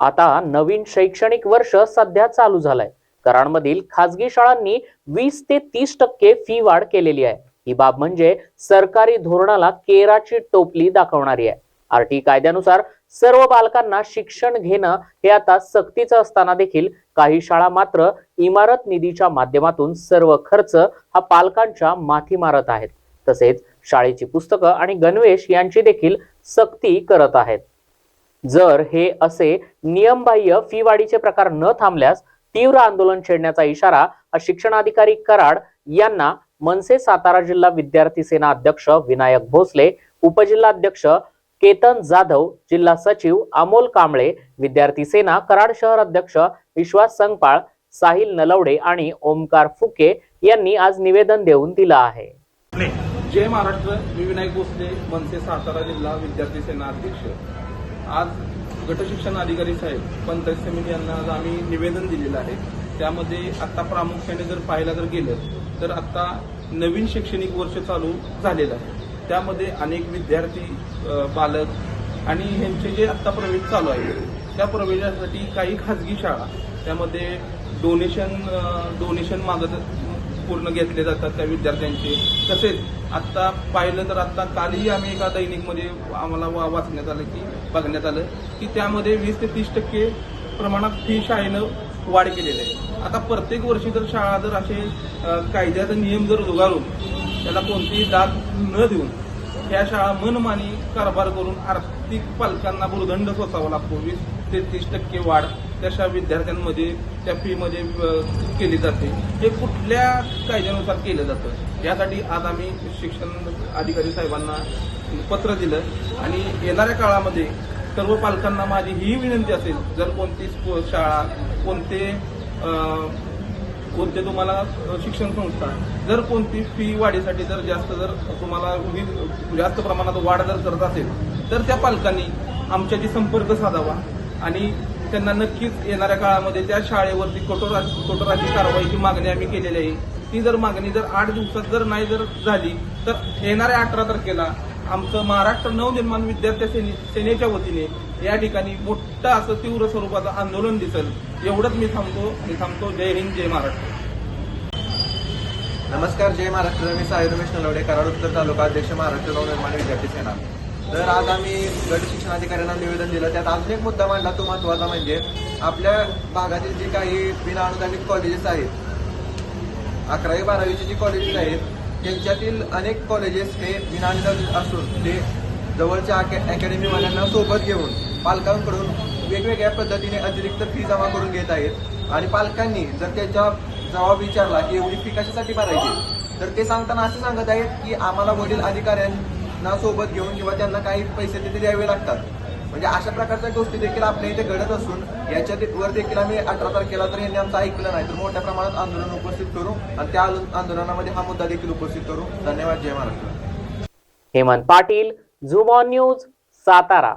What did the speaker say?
आता नवीन शैक्षणिक वर्ष सध्या चालू झालंय. कराडमधील खासगी शाळांनी वीस ते तीस टक्के फी वाढ केलेली आहे. ही बाब म्हणजे सरकारी धोरणाला केराची टोपली दाखवणारी आहे. आरटी कायद्यानुसार सर्व बालकांना शिक्षण घेणं हे आता सक्तीचं असताना देखील काही शाळा मात्र इमारत निधीच्या माध्यमातून सर्व खर्च हा पालकांच्या माथी मारत आहेत. तसेच शाळेची पुस्तकं आणि गणवेश यांची देखील सक्ती करत आहेत. जर हे असे नियमबाह्य फी वाढीचे प्रकार न थांबल्यास तीव्र आंदोलन छेडण्याचा इशारा शिक्षणाधिकारी कराड यांना मनसे सातारा जिल्हा विद्यार्थी सेना अध्यक्ष विनायक भोसले उपजिल्हाध्यक्ष केतन जाधव जिल्हा सचिव अमोल कांबळे विद्यार्थी सेना कराड शहर अध्यक्ष विश्वास संगपाळ साहिल नलवडे आणि ओमकार फुके यांनी आज निवेदन देऊन दिलं आहे. जय महाराष्ट्र. मी विनायक भोसले मनसे सातारा जिल्हा विद्यार्थी सेना अध्यक्ष. आज गटशिक्षण अधिकारी साहेब पंचायत समिती यांना आज आम्ही निवेदन दिलेलं आहे. त्यामध्ये आता प्रामुख्याने जर पाहायला जर गेलं तर आता नवीन शैक्षणिक वर्ष चालू झालेलं आहे. त्यामध्ये अनेक विद्यार्थी बालक आणि ह्यांचे जे आत्ता प्रवेश चालू आहे त्या प्रवेशासाठी काही खाजगी शाळा त्यामध्ये डोनेशन डोनेशन मागत पूर्ण घेतले जातात त्या विद्यार्थ्यांचे. तसेच आत्ता पाहिलं तर आत्ता कालही आम्ही एका दैनिकमध्ये आम्हाला वा- वाचण्यात आलं की बघण्यात आलं की त्यामध्ये वीस ते तीस टक्के प्रमाणात फी शाळेनं वाढ केलेली आहे. आता प्रत्येक वर्षी जर शाळा जर असे कायद्याचा नियम जर जुगारून त्याला कोणतीही दाद न देऊन ह्या शाळा मनमानी कारभार करून आर्थिक पालकांना भूर्दंड सोसावा लागतो. वीस ते तीस टक्के वाढ तशा विद्यार्थ्यांमध्ये त्या फीमध्ये केली जाते. हे कुठल्या कायद्यानुसार केलं जातं? यासाठी आज आम्ही शिक्षण अधिकारी साहेबांना पत्र दिलं आणि येणाऱ्या काळामध्ये सर्व पालकांना माझी ही विनंती असेल जर कोणती स्कू- शाळा कोणते कोणते तुम्हाला शिक्षण संस्था जर कोणती फी वाढीसाठी जर जास्त जर तुम्हाला जास्त प्रमाणात वाढ जर करत असेल तर त्या पालकांनी आमच्याशी संपर्क साधावा आणि त्यांना नक्कीच येणाऱ्या काळामध्ये त्या शाळेवरती कठोर कठोर अशी कारवाईची मागणी आम्ही केलेली आहे. ती जर मागणी जर आठ दिवसात जर नाही जर झाली तर येणाऱ्या अठरा तारखेला आमचं महाराष्ट्र नवनिर्माण विद्यार्थी सेने सेनेच्या वतीने या ठिकाणी मोठं असं तीव्र स्वरूपाचं आंदोलन दिसेल. एवढंच मी थांबतो. मी थांबतो. जय हिंद जय महाराष्ट्र. नमस्कार जय महाराष्ट्र. मी साई रमेश नलवडे कराड उत्तर तालुका अध्यक्ष महाराष्ट्र नवनिर्माण विद्यार्थी सेना. तर आज आम्ही गट शिक्षणाधिकाऱ्यांना निवेदन दिलं. त्यात अजून एक मुद्दा मांडला तो महत्त्वाचा म्हणजे आपल्या भागातील जे काही विनाअनुदानित कॉलेजेस आहेत अकरावी बारावीची जी कॉलेजेस आहेत त्यांच्यातील अनेक कॉलेजेस हे विनाअनुदानित असून ते जवळच्या अकॅडमीवाल्यांना सोबत घेऊन पालकांकडून वेगवेगळ्या पद्धतीने अतिरिक्त फी जमा करून घेत आहेत. आणि पालकांनी जर त्याच्या जबाब विचारला की एवढी फी कशासाठी भरायची? तर ते सांगताना असं सांगत आहेत की आम्हाला वडील अधिकाऱ्यांनी सोबत घेऊन किंवा त्यांना काही पैसे तिथे द्यावे लागतात. म्हणजे अशा प्रकारच्या गोष्टी देखील आपल्या इथे घडत असून याच्या वर देखील आम्ही अठरा तारखेला तर यांनी आमचं ऐकलं नाही तर मोठ्या प्रमाणात आंदोलन उपस्थित करू आणि त्या आंदोलनामध्ये हा मुद्दा देखील उपस्थित करू. धन्यवाद. जय महाराष्ट्र. हेमंत पाटील झुमॉन न्यूज सातारा.